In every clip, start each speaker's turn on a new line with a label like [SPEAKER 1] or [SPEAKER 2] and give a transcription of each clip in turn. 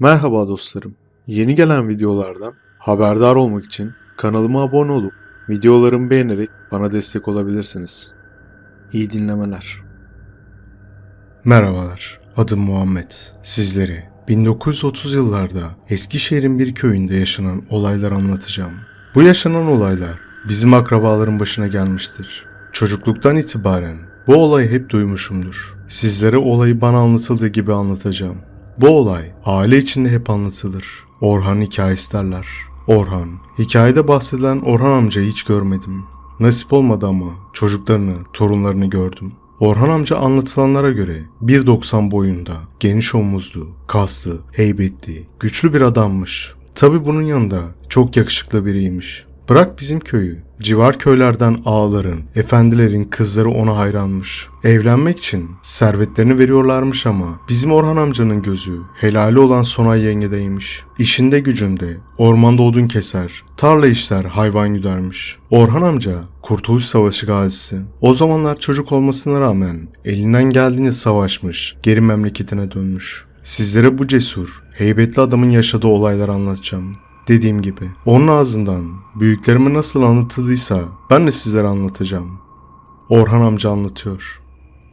[SPEAKER 1] Merhaba dostlarım. Yeni gelen videolardan haberdar olmak için kanalıma abone olup videolarımı beğenerek bana destek olabilirsiniz. İyi dinlemeler. Merhabalar. Adım Muhammed. Sizlere 1930 yıllarda Eskişehir'in bir köyünde yaşanan olaylar anlatacağım. Bu yaşanan olaylar bizim akrabaların başına gelmiştir. Çocukluktan itibaren bu olayı hep duymuşumdur. Sizlere olayı bana anlatıldığı gibi anlatacağım. Bu olay aile içinde hep anlatılır. Orhan hikayesi derler. Orhan, hikayede bahsedilen Orhan amcayı hiç görmedim. Nasip olmadı ama çocuklarını, torunlarını gördüm. Orhan amca anlatılanlara göre 1.90 boyunda, geniş omuzlu, kaslı, heybetli, güçlü bir adammış. Tabi bunun yanında çok yakışıklı biriymiş. Bırak bizim köyü, civar köylerden ağaların, efendilerin kızları ona hayranmış. Evlenmek için servetlerini veriyorlarmış ama bizim Orhan amcanın gözü helali olan Sonay yengedeymiş. İşinde gücünde ormanda odun keser, tarla işler, hayvan güdermiş. Orhan amca Kurtuluş Savaşı gazisi. O zamanlar çocuk olmasına rağmen elinden geldiğince savaşmış, geri memleketine dönmüş. Sizlere bu cesur, heybetli adamın yaşadığı olayları anlatacağım. Dediğim gibi onun ağzından büyüklerime nasıl anlatıldıysa ben de sizlere anlatacağım. Orhan amca anlatıyor.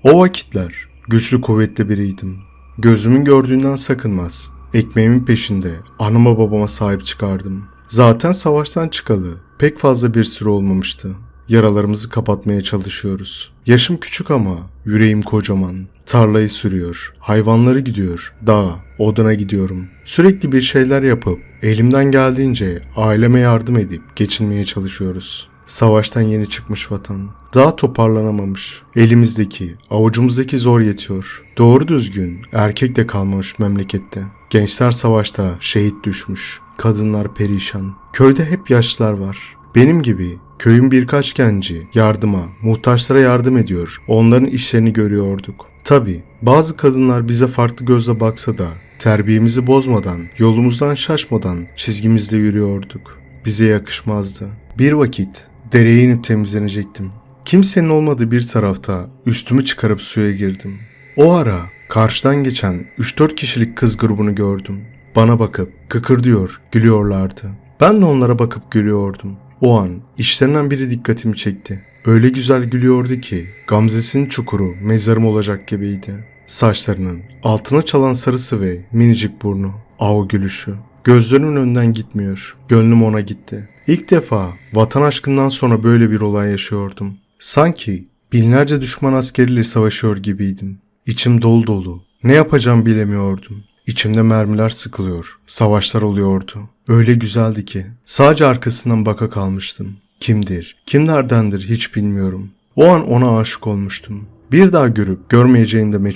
[SPEAKER 1] O vakitler güçlü kuvvetli biriydim. Gözümün gördüğünden sakınmaz. Ekmeğimin peşinde anama babama sahip çıkardım. Zaten savaştan çıkalı pek fazla bir süre olmamıştı. Yaralarımızı kapatmaya çalışıyoruz. Yaşım küçük ama yüreğim kocaman. Tarlayı sürüyor, hayvanları gidiyor, dağa, oduna gidiyorum. Sürekli bir şeyler yapıp elimden geldiğince aileme yardım edip geçinmeye çalışıyoruz. Savaştan yeni çıkmış vatan. Daha toparlanamamış. Elimizdeki, avucumuzdaki zor yetiyor. Doğru düzgün erkek de kalmamış memlekette. Gençler savaşta şehit düşmüş. Kadınlar perişan. Köyde hep yaşlılar var. Benim gibi köyün birkaç genci yardıma, muhtaçlara yardım ediyor. Onların işlerini görüyorduk. Tabi bazı kadınlar bize farklı gözle baksa da terbiyemizi bozmadan, yolumuzdan şaşmadan çizgimizde yürüyorduk. Bize yakışmazdı. Bir vakit dereye inip temizlenecektim. Kimsenin olmadığı bir tarafta üstümü çıkarıp suya girdim. O ara karşıdan geçen 3-4 kişilik kız grubunu gördüm. Bana bakıp kıkırdıyor, gülüyorlardı. Ben de onlara bakıp gülüyordum. O an işlerinden biri dikkatimi çekti. Öyle güzel gülüyordu ki Gamzesinin çukuru mezarım olacak gibiydi. Saçlarının altına çalan sarısı ve minicik burnu. Av gülüşü. Gözlerimin önünden gitmiyor. Gönlüm ona gitti. İlk defa vatan aşkından sonra böyle bir olay yaşıyordum. Sanki binlerce düşman askeriyle savaşıyor gibiydim. İçim dolu dolu. Ne yapacağım bilemiyordum. İçimde mermiler sıkılıyor. Savaşlar oluyordu. Öyle güzeldi ki. Sadece arkasından baka kalmıştım. Kimdir, kimlerdendir hiç bilmiyorum. O an ona aşık olmuştum. Bir daha görüp görmeyeceğim de.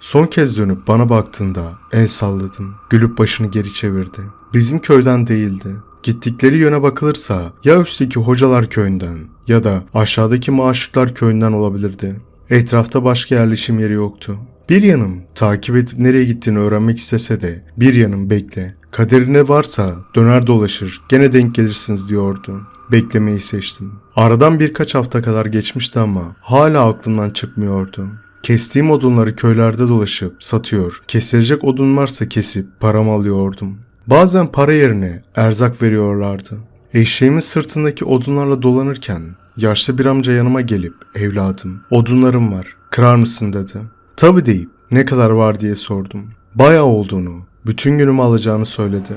[SPEAKER 1] Son kez dönüp bana baktığında el salladım. Gülüp başını geri çevirdi. Bizim köyden değildi. Gittikleri yöne bakılırsa ya üstteki hocalar köyünden ya da aşağıdaki maaşlıklar köyünden olabilirdi. Etrafta başka yerleşim yeri yoktu. Bir yanım takip edip nereye gittiğini öğrenmek istese de bir yanım bekle. Kaderine varsa döner dolaşır gene denk gelirsiniz diyordu. Beklemeyi seçtim. Aradan birkaç hafta kadar geçmişti ama hala aklımdan çıkmıyordu. Kestiğim odunları köylerde dolaşıp satıyor. Kesilecek odun varsa kesip paramı alıyordum. Bazen para yerine erzak veriyorlardı. Eşeğimin sırtındaki odunlarla dolanırken yaşlı bir amca yanıma gelip evladım odunlarım var kırar mısın dedi. Tabi deyip ne kadar var diye sordum. Bayağı olduğunu, bütün günümü alacağını söyledi.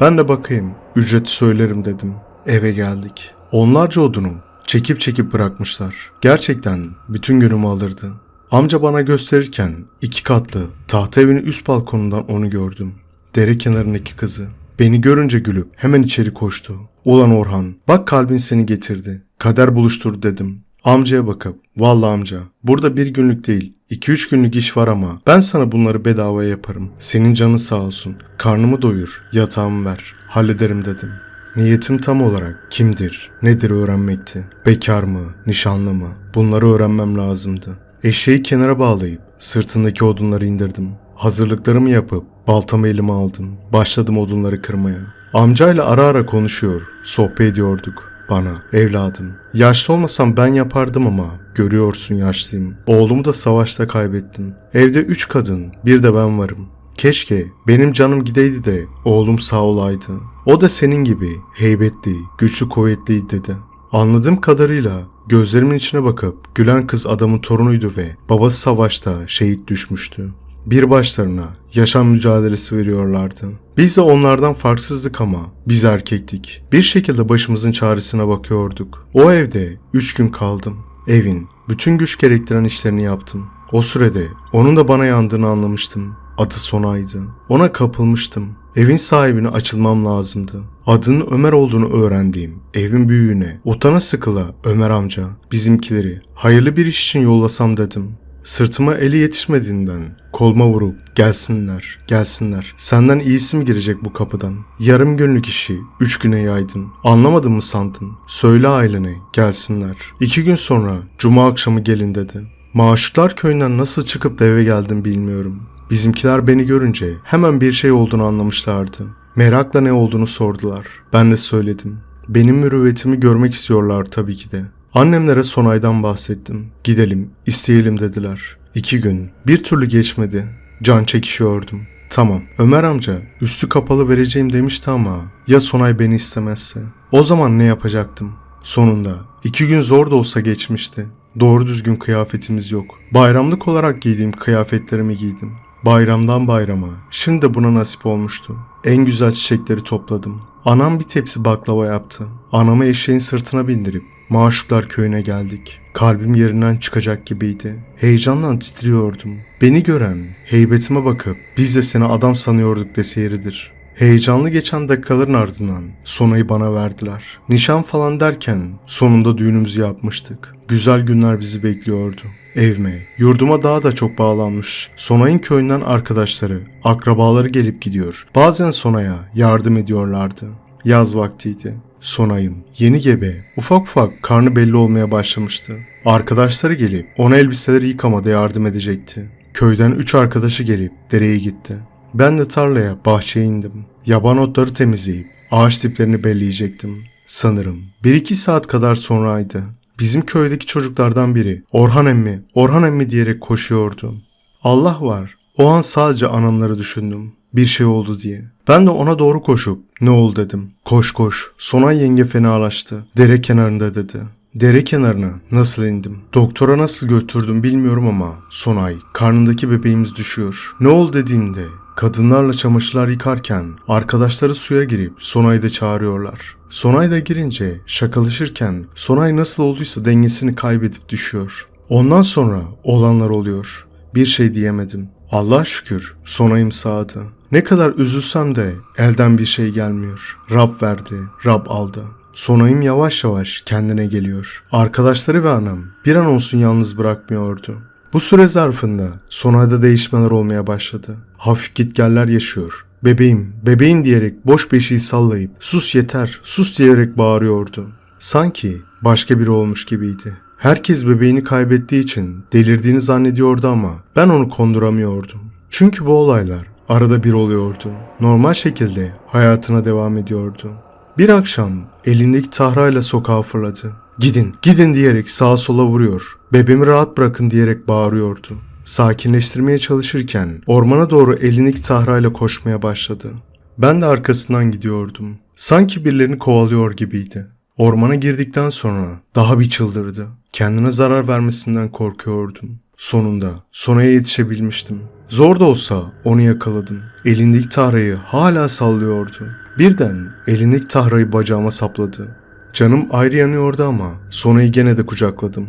[SPEAKER 1] Ben de bakayım, ücreti söylerim dedim. Eve geldik. Onlarca odunu çekip çekip bırakmışlar. Gerçekten bütün günümü alırdı. Amca bana gösterirken iki katlı tahta evinin üst balkonundan onu gördüm. Dere kenarındaki kızı. Beni görünce gülüp hemen içeri koştu. Ulan Orhan bak kalbin seni getirdi. Kader buluştur dedim. Amcaya bakıp vallahi amca burada bir günlük değil 2-3 günlük iş var ama ben sana bunları bedavaya yaparım. Senin canın sağ olsun. Karnımı doyur, yatağımı ver. Hallederim dedim. Niyetim tam olarak kimdir, nedir öğrenmekti. Bekar mı, nişanlı mı? Bunları öğrenmem lazımdı. Eşeği kenara bağlayıp sırtındaki odunları indirdim. Hazırlıklarımı yapıp baltamı elime aldım. Başladım odunları kırmaya. Amcayla ara ara konuşuyor, sohbet ediyorduk. Bana, evladım, yaşlı olmasam ben yapardım ama görüyorsun yaşlıyım. Oğlumu da savaşta kaybettim. Evde üç kadın, bir de ben varım. Keşke benim canım gideydi de oğlum sağ olaydı. O da senin gibi heybetli, güçlü kuvvetliydi dedi. Anladığım kadarıyla gözlerimin içine bakıp gülen kız adamın torunuydu ve babası savaşta şehit düşmüştü. Bir başlarına yaşam mücadelesi veriyorlardı. Biz de onlardan farksızdık ama biz erkektik. Bir şekilde başımızın çaresine bakıyorduk. O evde 3 gün kaldım. Evin bütün güç gerektiren işlerini yaptım. O sürede onun da bana yandığını anlamıştım. Adı Sonay'dı. Ona kapılmıştım. Evin sahibine açılmam lazımdı. Adının Ömer olduğunu öğrendiğim evin büyüğüne utana sıkıla Ömer amca bizimkileri hayırlı bir iş için yollasam dedim. Sırtıma eli yetişmediğinden kolma vurup gelsinler, gelsinler. Senden iyisi mi girecek bu kapıdan? Yarım günlük işi üç güne yaydın. Anlamadın mı sandın? Söyle ailene gelsinler. İki gün sonra cuma akşamı gelin dedi. Maşuklar köyünden nasıl çıkıp da eve geldim bilmiyorum. Bizimkiler beni görünce hemen bir şey olduğunu anlamışlardı. Merakla ne olduğunu sordular. Ben de söyledim. Benim mürüvvetimi görmek istiyorlar tabii ki de. Annemlere Sonay'dan bahsettim. Gidelim, isteyelim dediler. İki gün, bir türlü geçmedi. Can çekişiyordum. Tamam, Ömer amca üstü kapalı vereceğim demişti ama ya Sonay beni istemezse? O zaman ne yapacaktım? Sonunda iki gün zor da olsa geçmişti. Doğru düzgün kıyafetimiz yok. Bayramlık olarak giydiğim kıyafetlerimi giydim. Bayramdan bayrama. Şimdi de buna nasip olmuştu. En güzel çiçekleri topladım. Anam bir tepsi baklava yaptı. Anamı eşeğin sırtına bindirip Maşuklar köyüne geldik. Kalbim yerinden çıkacak gibiydi. Heyecanla titriyordum. Beni gören, heybetime bakıp biz de seni adam sanıyorduk dese yeridir. Heyecanlı geçen dakikaların ardından Sonay'ı bana verdiler. Nişan falan derken sonunda düğünümüzü yapmıştık. Güzel günler bizi bekliyordu. Evime, yurduma daha da çok bağlanmış. Sonay'ın köyünden arkadaşları, akrabaları gelip gidiyor. Bazen Sonay'a yardım ediyorlardı. Yaz vaktiydi. Sonay'ım, yeni gebe, ufak ufak karnı belli olmaya başlamıştı. Arkadaşları gelip ona elbiseleri yıkamada yardım edecekti. Köyden üç arkadaşı gelip dereye gitti. Ben de tarlaya, bahçeye indim. Yaban otları temizleyip ağaç tiplerini belleyecektim. Sanırım bir iki saat kadar sonraydı. Bizim köydeki çocuklardan biri Orhan emmi, Orhan emmi diyerek koşuyordu. Allah var. O an sadece anamları düşündüm. Bir şey oldu diye. Ben de ona doğru koşup ne oldu dedim. Koş koş. Sonay yenge fenalaştı. Dere kenarında dedi. Dere kenarına nasıl indim? Doktora nasıl götürdüm bilmiyorum ama Sonay karnındaki bebeğimiz düşüyor. Ne oldu dediğimde kadınlarla çamaşırlar yıkarken arkadaşları suya girip Sonay'ı da çağırıyorlar. Sonay da girince şakalaşırken Sonay nasıl olduysa dengesini kaybedip düşüyor. Ondan sonra olanlar oluyor. Bir şey diyemedim. Allah şükür Sonay'ım sağdı. Ne kadar üzülsem de elden bir şey gelmiyor. Rab verdi, Rab aldı. Sonay'ım yavaş yavaş kendine geliyor. Arkadaşları ve anam bir an olsun yalnız bırakmıyordu. Bu süre zarfında Sonay'da değişmeler olmaya başladı. Hafif gitgeller yaşıyor. Bebeğim, bebeğim diyerek boş beşiği sallayıp sus yeter, sus diyerek bağırıyordu. Sanki başka biri olmuş gibiydi. Herkes bebeğini kaybettiği için delirdiğini zannediyordu ama ben onu konduramıyordum. Çünkü bu olaylar arada bir oluyordu. Normal şekilde hayatına devam ediyordu. Bir akşam elindeki tahrayla sokağa fırladı. Gidin, gidin diyerek sağa sola vuruyor. Bebeğimi rahat bırakın diyerek bağırıyordu. Sakinleştirmeye çalışırken ormana doğru elindeki tahrayla koşmaya başladı. Ben de arkasından gidiyordum. Sanki birilerini kovalıyor gibiydi. Ormana girdikten sonra daha bir çıldırdı. Kendine zarar vermesinden korkuyordum. Sonunda Sona'ya yetişebilmiştim. Zor da olsa onu yakaladım. Elindeki tahrayı hala sallıyordu. Birden elindeki tahrayı bacağıma sapladı. Canım ayrı yanıyordu ama Sona'yı gene de kucakladım.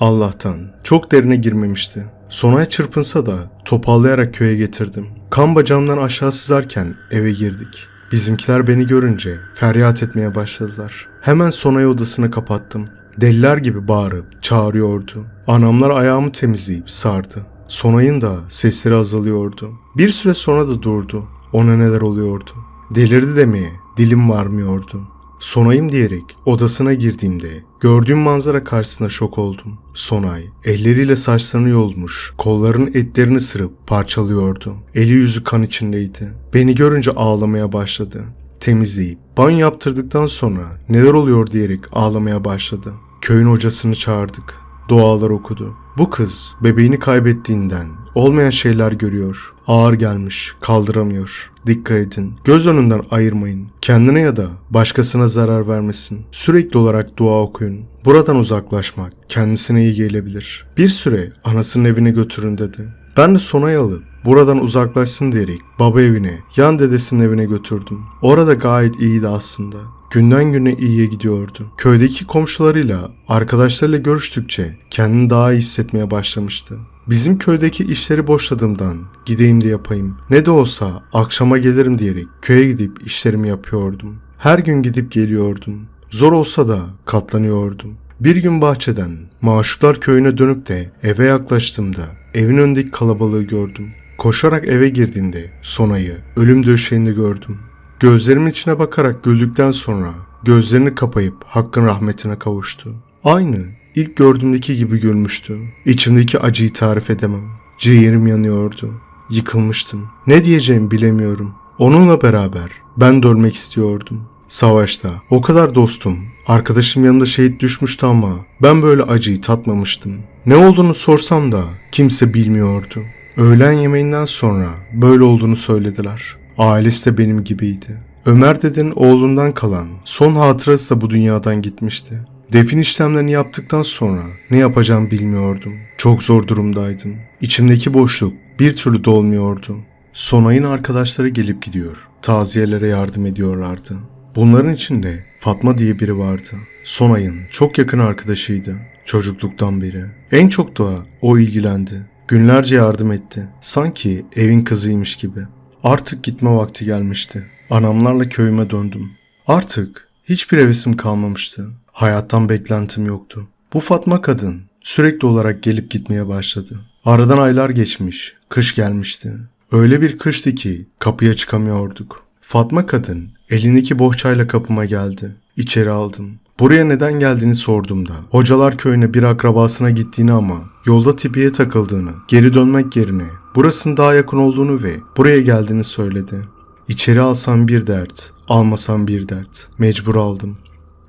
[SPEAKER 1] Allah'tan çok derine girmemişti. Sona'ya çırpınsa da topallayarak köye getirdim. Kan bacağımdan aşağı sızarken eve girdik. Bizimkiler beni görünce feryat etmeye başladılar. Hemen Sona'yı odasına kapattım. Deliler gibi bağırıp çağırıyordu. Anamlar ayağımı temizleyip sardı. Sonay'ın da sesleri azalıyordu. Bir süre sonra da durdu. Ona neler oluyordu? Delirdi demeye dilim varmıyordu. Sonay'ım diyerek odasına girdiğimde gördüğüm manzara karşısında şok oldum. Sonay elleriyle saçlarını yolmuş, kollarının etlerini sırıp parçalıyordu. Eli yüzü kan içindeydi. Beni görünce ağlamaya başladı. Temizleyip banyo yaptırdıktan sonra neler oluyor diyerek ağlamaya başladı. Köyün hocasını çağırdık. Dualar okudu. Bu kız bebeğini kaybettiğinden olmayan şeyler görüyor. Ağır gelmiş, kaldıramıyor. Dikkat edin. Göz önünden ayırmayın. Kendine ya da başkasına zarar vermesin. Sürekli olarak dua okuyun. Buradan uzaklaşmak kendisine iyi gelebilir. Bir süre anasının evine götürün dedi. Ben de Sonay'ı alıp buradan uzaklaşsın diyerek baba evine, yan dedesinin evine götürdüm. Orada gayet iyiydi aslında. Günden güne iyiye gidiyordu. Köydeki komşularıyla, arkadaşlarıyla görüştükçe kendini daha iyi hissetmeye başlamıştı. Bizim köydeki işleri boşladığımdan gideyim de yapayım. Ne de olsa akşama gelirim diyerek köye gidip işlerimi yapıyordum. Her gün gidip geliyordum. Zor olsa da katlanıyordum. Bir gün bahçeden Maşuklar köyüne dönüp de eve yaklaştığımda evin önündeki kalabalığı gördüm. Koşarak eve girdiğimde Sonay'ı ölüm döşeğinde gördüm. Gözlerimin içine bakarak güldükten sonra gözlerini kapayıp Hakk'ın rahmetine kavuştu. Aynı ilk gördüğümdeki gibi gülmüştü. İçimdeki acıyı tarif edemem. Ciğerim yanıyordu. Yıkılmıştım. Ne diyeceğimi bilemiyorum. Onunla beraber ben de istiyordum. Savaşta o kadar dostum, arkadaşım yanında şehit düşmüştü ama ben böyle acıyı tatmamıştım. Ne olduğunu sorsam da kimse bilmiyordu. Öğlen yemeğinden sonra böyle olduğunu söylediler. Ailesi de benim gibiydi. Ömer dedenin oğlundan kalan son hatırası da bu dünyadan gitmişti. Defin işlemlerini yaptıktan sonra ne yapacağım bilmiyordum. Çok zor durumdaydım. İçimdeki boşluk bir türlü dolmuyordu. Sonay'ın arkadaşları gelip gidiyor. Taziyelere yardım ediyorlardı. Bunların içinde Fatma diye biri vardı. Sonay'ın çok yakın arkadaşıydı. Çocukluktan beri. En çok da o ilgilendi. Günlerce yardım etti. Sanki evin kızıymış gibi. Artık gitme vakti gelmişti. Anamlarla köyüme döndüm. Artık hiçbir hevesim kalmamıştı. Hayattan beklentim yoktu. Bu Fatma kadın sürekli olarak gelip gitmeye başladı. Aradan aylar geçmiş, kış gelmişti. Öyle bir kıştı ki kapıya çıkamıyorduk. Fatma kadın elindeki bohçayla kapıma geldi. İçeri aldım. Buraya neden geldiğini sorduğumda hocalar köyüne bir akrabasına gittiğini ama yolda tipiye takıldığını, geri dönmek yerine burasının daha yakın olduğunu ve buraya geldiğini söyledi. İçeri alsam bir dert, almasam bir dert. Mecbur aldım.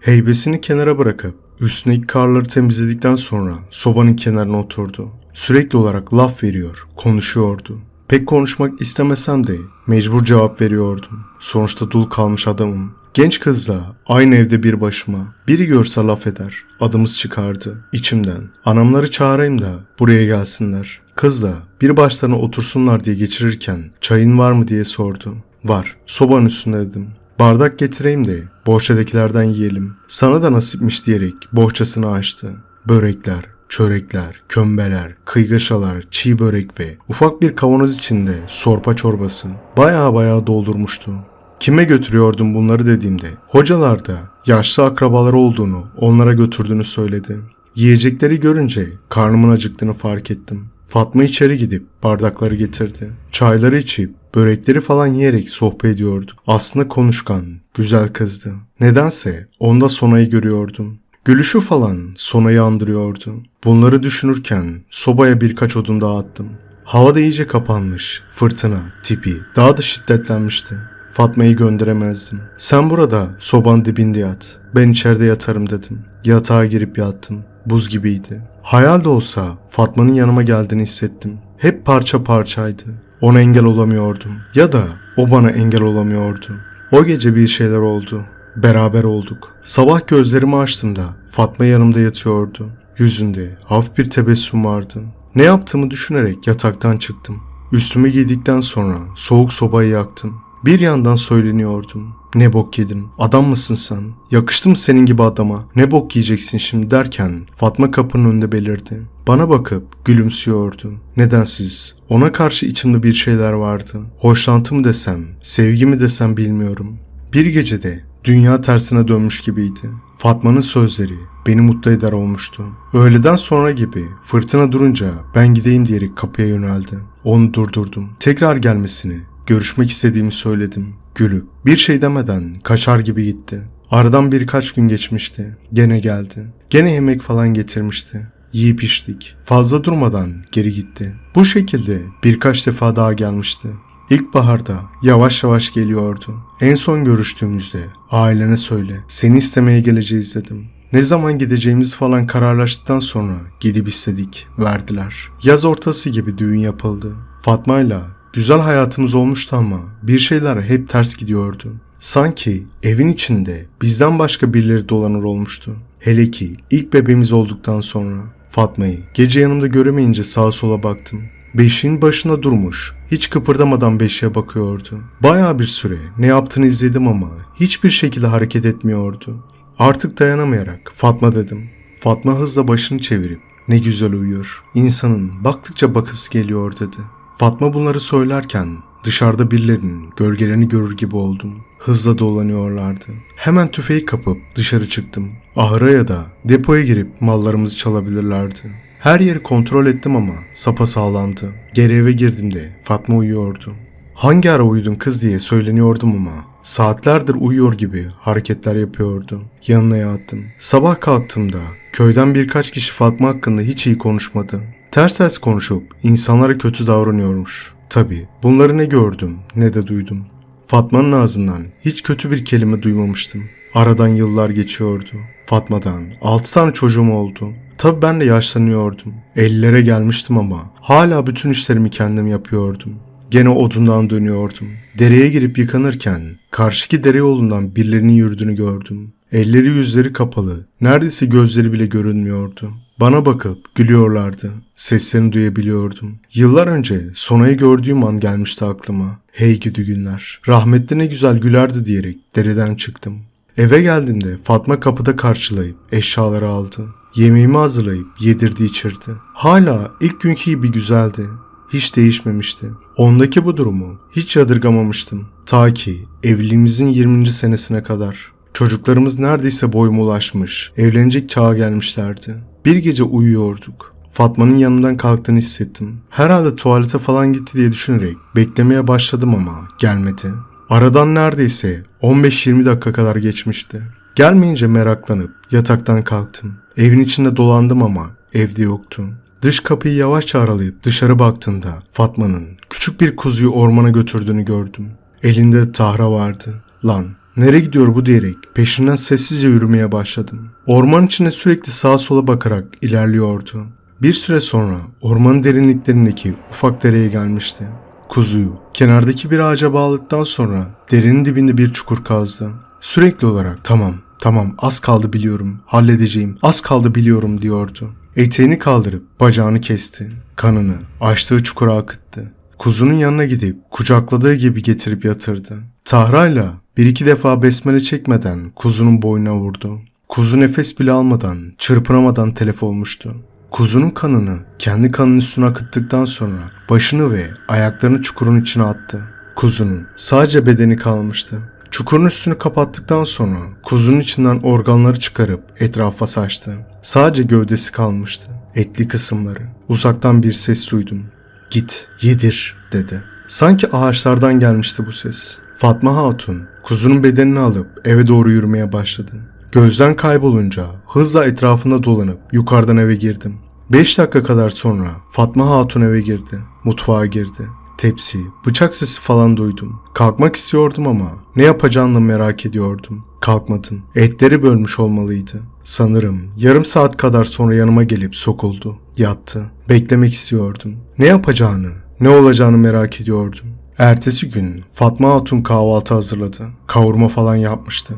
[SPEAKER 1] Heybesini kenara bırakıp üstündeki karları temizledikten sonra sobanın kenarına oturdu. Sürekli olarak laf veriyor, konuşuyordu. Pek konuşmak istemesem de mecbur cevap veriyordum. Sonuçta dul kalmış adamım. Genç kızla aynı evde bir başıma. Biri görse laf eder. Adımız çıkardı içimden. Anamları çağırayım da buraya gelsinler. Kız da bir başlarına otursunlar diye geçirirken çayın var mı diye sordu. Var. Sobanın üstünde dedim. Bardak getireyim de bohçadakilerden yiyelim. Sana da nasipmiş diyerek bohçasını açtı. Börekler, çörekler, kömbeler, kıygaşalar, çiğ börek ve ufak bir kavanoz içinde sorpa çorbası. Baya baya doldurmuştu. Kime götürüyordum bunları dediğimde hocalar da yaşlı akrabaları olduğunu onlara götürdüğünü söyledi. Yiyecekleri görünce karnımın acıktığını fark ettim. Fatma içeri gidip bardakları getirdi. Çayları içip börekleri falan yiyerek sohbet ediyorduk. Aslında konuşkan, güzel kızdı. Nedense onda Sona'yı görüyordum. Gülüşü falan Sona'yı andırıyordu. Bunları düşünürken sobaya birkaç odun daha attım. Hava da iyice kapanmış. Fırtına, tipi daha da şiddetlenmişti. Fatma'yı gönderemezdim. Sen burada sobanın dibinde yat. Ben içeride yatarım dedim. Yatağa girip yattım. Buz gibiydi. Hayal de olsa Fatma'nın yanıma geldiğini hissettim. Hep parça parçaydı. Ona engel olamıyordum. Ya da o bana engel olamıyordu. O gece bir şeyler oldu. Beraber olduk. Sabah gözlerimi açtığımda Fatma yanımda yatıyordu. Yüzünde hafif bir tebessüm vardı. Ne yaptığımı düşünerek yataktan çıktım. Üstümü giydikten sonra soğuk sobayı yaktım. Bir yandan söyleniyordum. Ne bok yedin? Adam mısın sen? Yakıştı mı senin gibi adama? Ne bok yiyeceksin şimdi derken Fatma kapının önünde belirdi. Bana bakıp gülümsüyordu. Nedensiz. Ona karşı içimde bir şeyler vardı. Hoşlantı mı desem, sevgi mi desem bilmiyorum. Bir gecede dünya tersine dönmüş gibiydi. Fatma'nın sözleri beni mutlu eder olmuştu. Öğleden sonra gibi fırtına durunca ben gideyim diyerek kapıya yöneldi. Onu durdurdum. Tekrar gelmesini, görüşmek istediğimi söyledim. Gülüp bir şey demeden kaçar gibi gitti. Aradan birkaç gün geçmişti. Gene geldi. Gene yemek falan getirmişti. Yiyip içtik. Fazla durmadan geri gitti. Bu şekilde birkaç defa daha gelmişti. İlkbaharda yavaş yavaş geliyordu. En son görüştüğümüzde ailene söyle seni istemeye geleceğiz dedim. Ne zaman gideceğimiz falan kararlaştıktan sonra gidip istedik, verdiler. Yaz ortası gibi düğün yapıldı. Fatma'yla güzel hayatımız olmuştu ama bir şeyler hep ters gidiyordu. Sanki evin içinde bizden başka birileri dolanır olmuştu. Hele ki ilk bebeğimiz olduktan sonra Fatma'yı gece yanımda göremeyince sağa sola baktım. Beşiğin başına durmuş, hiç kıpırdamadan beşiğe bakıyordu. Bayağı bir süre ne yaptığını izledim ama hiçbir şekilde hareket etmiyordu. Artık dayanamayarak Fatma dedim. Fatma hızla başını çevirip ne güzel uyuyor. İnsanın baktıkça bakısı geliyor dedi. Fatma bunları söylerken dışarıda birilerinin gölgelerini görür gibi oldum. Hızla dolanıyorlardı. Hemen tüfeği kapıp dışarı çıktım. Ahıra ya da depoya girip mallarımızı çalabilirlerdi. Her yeri kontrol ettim ama sapa sağlamdı. Geri eve girdiğimde Fatma uyuyordu. Hangi ara uyudun kız diye söyleniyordum ama saatlerdir uyuyor gibi hareketler yapıyordu. Yanına yattım. Sabah kalktığımda köyden birkaç kişi Fatma hakkında hiç iyi konuşmadı. Ters ters konuşup insanlara kötü davranıyormuş. Tabi bunları ne gördüm ne de duydum. Fatma'nın ağzından hiç kötü bir kelime duymamıştım. Aradan yıllar geçiyordu. Fatma'dan 6 tane çocuğum oldu. Tabi ben de yaşlanıyordum. 50'lere gelmiştim ama hala bütün işlerimi kendim yapıyordum. Gene odundan dönüyordum. Dereye girip yıkanırken karşıki dere yolundan birilerinin yürüdüğünü gördüm. Elleri yüzleri kapalı, neredeyse gözleri bile görünmüyordu. Bana bakıp gülüyorlardı. Seslerini duyabiliyordum. Yıllar önce Sona'yı gördüğüm an gelmişti aklıma. Hey gidi günler. Rahmetli ne güzel gülerdi diyerek dereden çıktım. Eve geldiğimde Fatma kapıda karşılayıp eşyaları aldı. Yemeğimi hazırlayıp yedirdi içirdi. Hala ilk günkü gibi güzeldi. Hiç değişmemişti. Ondaki bu durumu hiç yadırgamamıştım. Ta ki evliliğimizin 20. senesine kadar. Çocuklarımız neredeyse boyuma ulaşmış, evlenecek çağa gelmişlerdi. Bir gece uyuyorduk. Fatma'nın yanından kalktığını hissettim. Herhalde tuvalete falan gitti diye düşünerek beklemeye başladım ama gelmedi. Aradan neredeyse 15-20 dakika kadar geçmişti. Gelmeyince meraklanıp yataktan kalktım. Evin içinde dolandım ama evde yoktu. Dış kapıyı yavaşça aralayıp dışarı baktığımda Fatma'nın küçük bir kuzuyu ormana götürdüğünü gördüm. Elinde tahra vardı. Lan nereye gidiyor bu diyerek peşinden sessizce yürümeye başladım. Orman içinde sürekli sağa sola bakarak ilerliyordu. Bir süre sonra ormanın derinliklerindeki ufak dereye gelmişti. Kuzuyu kenardaki bir ağaca bağladıktan sonra derinin dibinde bir çukur kazdı. Sürekli olarak tamam tamam az kaldı biliyorum halledeceğim az kaldı biliyorum diyordu. Eteğini kaldırıp bacağını kesti. Kanını açtığı çukura akıttı. Kuzunun yanına gidip kucakladığı gibi getirip yatırdı. Tahrayla bir iki defa besmele çekmeden kuzunun boynuna vurdu. Kuzu nefes bile almadan, çırpınamadan telef olmuştu. Kuzunun kanını kendi kanının üstüne akıttıktan sonra başını ve ayaklarını çukurun içine attı. Kuzunun sadece bedeni kalmıştı. Çukurun üstünü kapattıktan sonra kuzunun içinden organları çıkarıp etrafa saçtı. Sadece gövdesi kalmıştı. Etli kısımları. Uzaktan bir ses duydum. Git, yedir dedi. Sanki ağaçlardan gelmişti bu ses. Fatma Hatun kuzunun bedenini alıp eve doğru yürümeye başladı. Gözden kaybolunca hızla etrafında dolanıp yukarıdan eve girdim. 5 dakika kadar sonra Fatma Hatun eve girdi. Mutfağa girdi. Tepsi, bıçak sesi falan duydum. Kalkmak istiyordum ama ne yapacağını merak ediyordum. Kalkmadım. Etleri bölmüş olmalıydı. Sanırım yarım saat kadar sonra yanıma gelip sokuldu. Yattı. Beklemek istiyordum. Ne yapacağını, ne olacağını merak ediyordum. Ertesi gün Fatma Hatun kahvaltı hazırladı. Kavurma falan yapmıştı.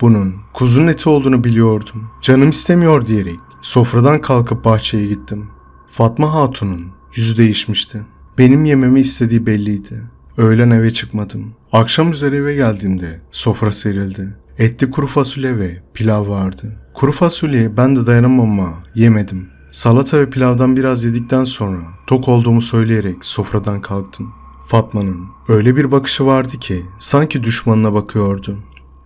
[SPEAKER 1] Bunun kuzun eti olduğunu biliyordum. Canım istemiyor diyerek sofradan kalkıp bahçeye gittim. Fatma Hatun'un yüzü değişmişti. Benim yememi istediği belliydi. Öğlen eve çıkmadım. Akşam üzeri eve geldiğimde sofra serildi. Etli kuru fasulye ve pilav vardı. Kuru fasulyeyi ben de dayanamam ama yemedim. Salata ve pilavdan biraz yedikten sonra tok olduğumu söyleyerek sofradan kalktım. Fatma'nın öyle bir bakışı vardı ki sanki düşmanına bakıyordu.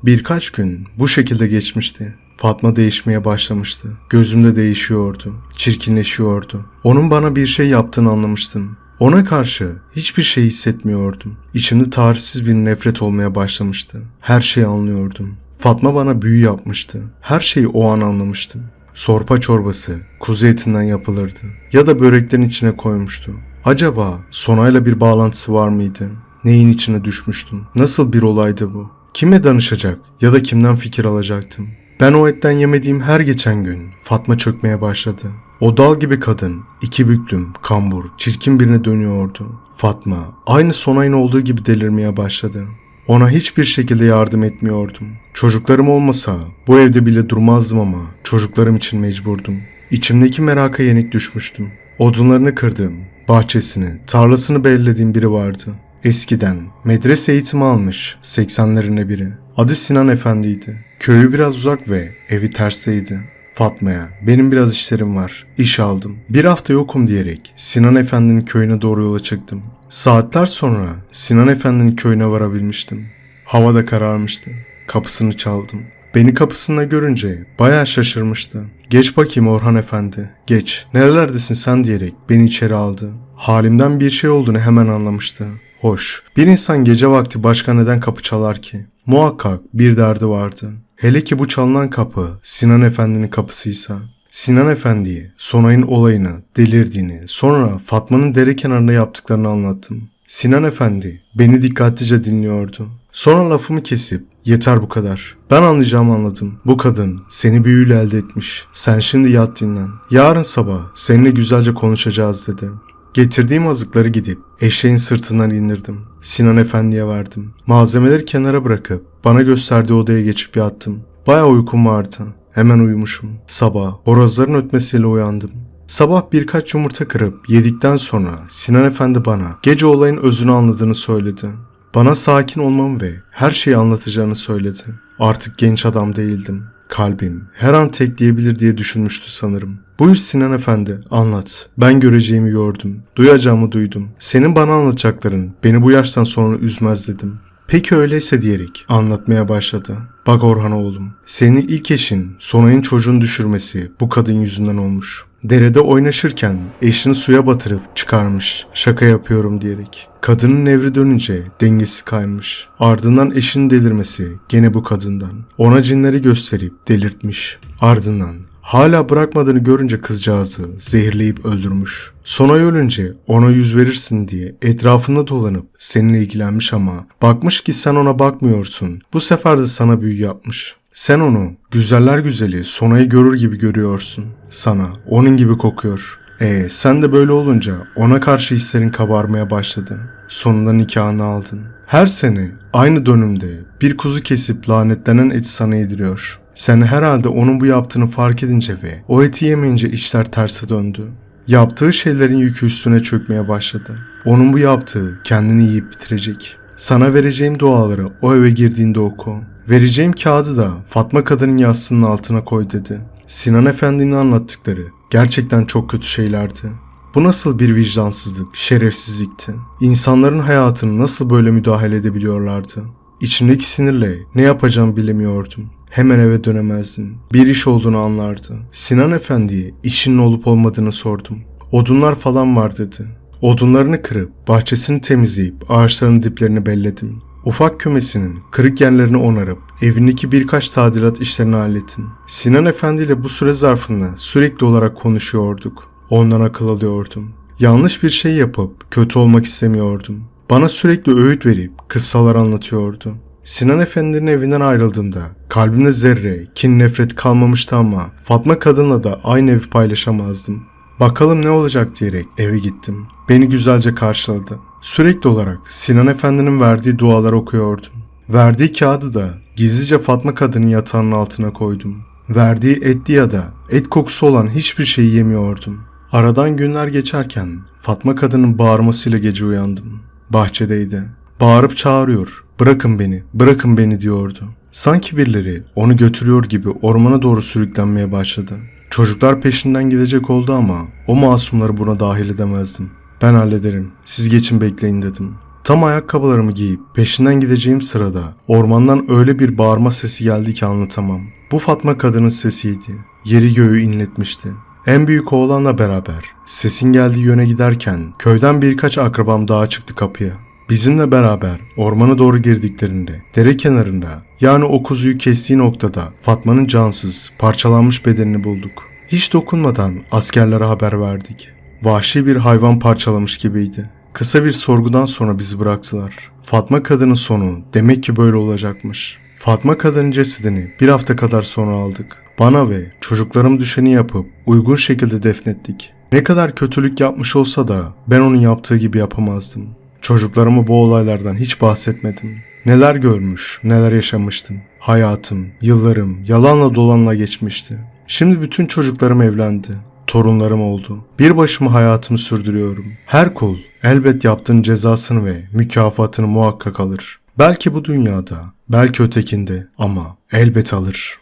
[SPEAKER 1] Birkaç gün bu şekilde geçmişti. Fatma değişmeye başlamıştı. Gözümde değişiyordu. Çirkinleşiyordu. Onun bana bir şey yaptığını anlamıştım. Ona karşı hiçbir şey hissetmiyordum. İçimde tarifsiz bir nefret olmaya başlamıştı. Her şeyi anlıyordum. Fatma bana büyü yapmıştı. Her şeyi o an anlamıştım. Sorpa çorbası kuzu etinden yapılırdı. Ya da böreklerin içine koymuştu. Acaba Sonay'la bir bağlantısı var mıydı? Neyin içine düşmüştüm? Nasıl bir olaydı bu? Kime danışacak ya da kimden fikir alacaktım? Ben o etten yemediğim her geçen gün Fatma çökmeye başladı. O dal gibi kadın, iki büklüm, kambur, çirkin birine dönüyordu. Fatma, aynı Sonay'ın olduğu gibi delirmeye başladı. Ona hiçbir şekilde yardım etmiyordum. Çocuklarım olmasa bu evde bile durmazdım ama çocuklarım için mecburdum. İçimdeki meraka yenik düşmüştüm. Odunlarını kırdığım, bahçesini, tarlasını belirlediğim biri vardı. Eskiden medrese eğitimi almış 80'lerinde biri. Adı Sinan Efendi'ydi. Köyü biraz uzak ve evi tersteydi. Fatma'ya benim biraz işlerim var. İş aldım. Bir hafta yokum diyerek Sinan Efendi'nin köyüne doğru yola çıktım. Saatler sonra Sinan Efendi'nin köyüne varabilmiştim. Hava da kararmıştı. Kapısını çaldım. Beni kapısında görünce bayağı şaşırmıştı. Geç bakayım Orhan Efendi, geç. Nerelerdesin sen diyerek beni içeri aldı. Halimden bir şey olduğunu hemen anlamıştı. Hoş, bir insan gece vakti başka neden kapı çalar ki? Muhakkak bir derdi vardı. Hele ki bu çalınan kapı Sinan Efendi'nin kapısıysa. Sinan Efendi'ye Sonay'ın olayını, delirdiğini, sonra Fatma'nın dere kenarında yaptıklarını anlattım. Sinan Efendi beni dikkatlice dinliyordu. Sonra lafımı kesip yeter bu kadar. Ben anlayacağımı anladım. Bu kadın seni büyüyle elde etmiş. Sen şimdi yat dinlen. Yarın sabah seninle güzelce konuşacağız dedi. Getirdiğim azıkları gidip eşeğin sırtından indirdim. Sinan Efendi'ye verdim. Malzemeleri kenara bırakıp bana gösterdiği odaya geçip yattım. Baya uykum vardı. Hemen uyumuşum. Sabah horozların ötmesiyle uyandım. Sabah birkaç yumurta kırıp yedikten sonra Sinan Efendi bana gece olayın özünü anladığını söyledi. Bana sakin olmamı ve her şeyi anlatacağını söyledi. Artık genç adam değildim. Kalbim her an tekleyebilir diye düşünmüştü sanırım. Buyur Sinan Efendi anlat. Ben göreceğimi gördüm. Duyacağımı duydum. Senin bana anlatacakların beni bu yaştan sonra üzmez dedim. Peki öyleyse diyerek anlatmaya başladı. Bak Orhan oğlum, senin ilk eşin Sonay'ın çocuğunu düşürmesi bu kadın yüzünden olmuş. Derede oynaşırken eşini suya batırıp çıkarmış. Şaka yapıyorum diyerek. Kadının nevri dönünce dengesi kaymış. Ardından eşinin delirmesi gene bu kadından. Ona cinleri gösterip delirtmiş. Ardından Hala bırakmadığını görünce kızcağızı zehirleyip öldürmüş. Sonay ölünce ona yüz verirsin diye etrafında dolanıp seninle ilgilenmiş ama bakmış ki sen ona bakmıyorsun. Bu sefer de sana büyü yapmış. Sen onu güzeller güzeli Sonay'ı görür gibi görüyorsun. Sana onun gibi kokuyor. E sen de böyle olunca ona karşı hislerin kabarmaya başladı. Sonunda nikahını aldın. Her sene aynı dönümde bir kuzu kesip lanetlenen eti sana yediriyor. Sen herhalde onun bu yaptığını fark edince ve o eti yemeyince işler terse döndü. Yaptığı şeylerin yükü üstüne çökmeye başladı. Onun bu yaptığı kendini yiyip bitirecek. Sana vereceğim duaları o eve girdiğinde oku. Vereceğim kağıdı da Fatma kadının yastığının altına koy dedi. Sinan Efendi'nin anlattıkları gerçekten çok kötü şeylerdi. Bu nasıl bir vicdansızlık, şerefsizlikti? İnsanların hayatını nasıl böyle müdahale edebiliyorlardı? İçimdeki sinirle ne yapacağımı bilemiyordum. Hemen eve dönemezdim. Bir iş olduğunu anlardı. Sinan Efendi'ye işinin olup olmadığını sordum. Odunlar falan var dedi. Odunlarını kırıp bahçesini temizleyip ağaçların diplerini belledim. Ufak kümesinin kırık yerlerini onarıp evindeki birkaç tadilat işlerini hallettim. Sinan Efendi ile bu süre zarfında sürekli olarak konuşuyorduk. Ondan akıl alıyordum. Yanlış bir şey yapıp kötü olmak istemiyordum. Bana sürekli öğüt verip kıssalar anlatıyordu. Sinan Efendi'nin evinden ayrıldığımda kalbimde zerre, kin nefret kalmamıştı ama Fatma kadınla da aynı evi paylaşamazdım. Bakalım ne olacak diyerek eve gittim. Beni güzelce karşıladı. Sürekli olarak Sinan Efendi'nin verdiği dualar okuyordum. Verdiği kağıdı da gizlice Fatma kadının yatağının altına koydum. Verdiği etli ya da et kokusu olan hiçbir şeyi yemiyordum. Aradan günler geçerken Fatma kadının bağırmasıyla gece uyandım. Bahçedeydi. Bağırıp çağırıyor. Bırakın beni, bırakın beni diyordu. Sanki birileri onu götürüyor gibi ormana doğru sürüklenmeye başladı. Çocuklar peşinden gidecek oldu ama o masumları buna dahil edemezdim. Ben hallederim, siz geçin bekleyin dedim. Tam ayakkabılarımı giyip peşinden gideceğim sırada ormandan öyle bir bağırma sesi geldi ki anlatamam. Bu Fatma kadının sesiydi. Yeri göğü inletmişti. En büyük oğlanla beraber sesin geldiği yöne giderken köyden birkaç akrabam daha çıktı kapıya. Bizimle beraber ormana doğru girdiklerinde dere kenarında yani o kuzuyu kestiği noktada Fatma'nın cansız, parçalanmış bedenini bulduk. Hiç dokunmadan askerlere haber verdik. Vahşi bir hayvan parçalamış gibiydi. Kısa bir sorgudan sonra bizi bıraktılar. Fatma kadının sonu demek ki böyle olacakmış. Fatma kadının cesedini bir hafta kadar sonra aldık. Bana ve çocuklarım düşeni yapıp uygun şekilde defnettik. Ne kadar kötülük yapmış olsa da ben onun yaptığı gibi yapamazdım. Çocuklarıma bu olaylardan hiç bahsetmedim. Neler görmüş, neler yaşamıştım. Hayatım, yıllarım yalanla dolanla geçmişti. Şimdi bütün çocuklarım evlendi. Torunlarım oldu. Bir başıma hayatımı sürdürüyorum. Her kul elbet yaptığın cezasını ve mükafatını muhakkak alır. Belki bu dünyada, belki ötekinde ama elbet alır.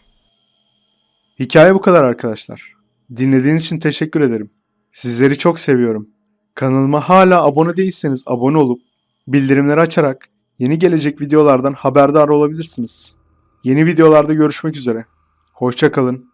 [SPEAKER 2] Hikaye bu kadar arkadaşlar. Dinlediğiniz için teşekkür ederim. Sizleri çok seviyorum. Kanalıma hala abone değilseniz abone olup bildirimleri açarak yeni gelecek videolardan haberdar olabilirsiniz. Yeni videolarda görüşmek üzere. Hoşça kalın.